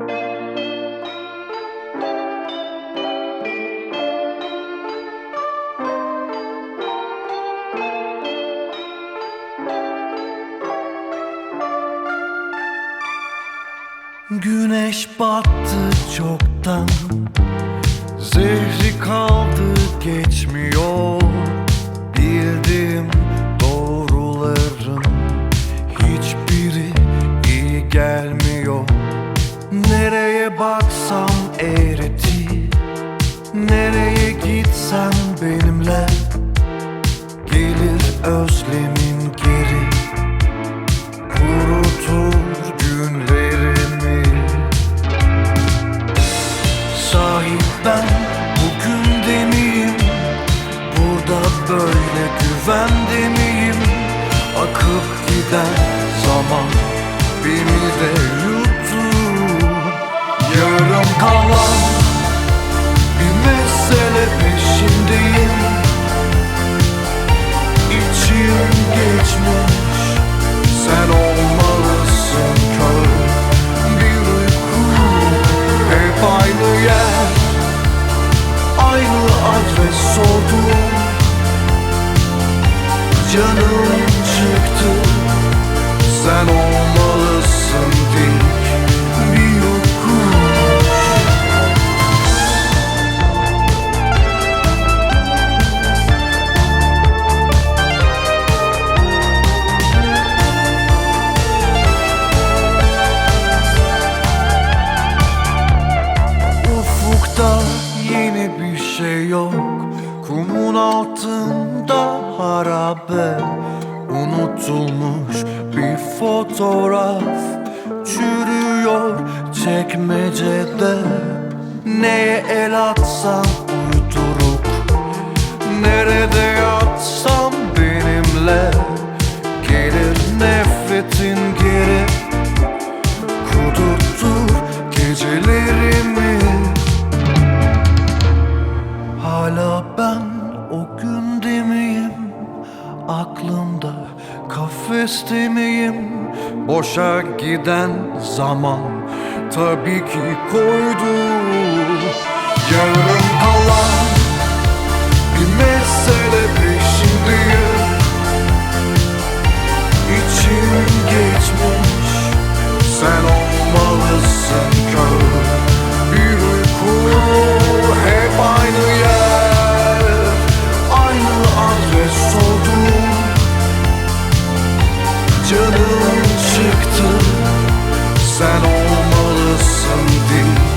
Güneş battı çoktan Zehri kaldı geçmiyor Baksam eğreti Nereye gitsem benimle Gelir özlemin geri Kurutur günlerimi. Sahip ben bugün miyim Burada böyle güvende miyim? Akıp giden zaman Beni de yuttu mesele peşindeyim İçim geçmiş Sen olmalısın kör. Bir uyku Hep aynı yer Aynı adres sordum. Canım yok. Kumun altında harabe Unutulmuş bir fotoğraf Çürüyor çekmecede. Neye el atsam Hala ben o günde miyim? Aklımda kafeste miyim? Boşa giden zaman tabii ki koydu Yarım kalan bir mesele peşindeyim İçim geçmiş sen olmalısın kör Bir uyku canım çıktı Sen olmalısın din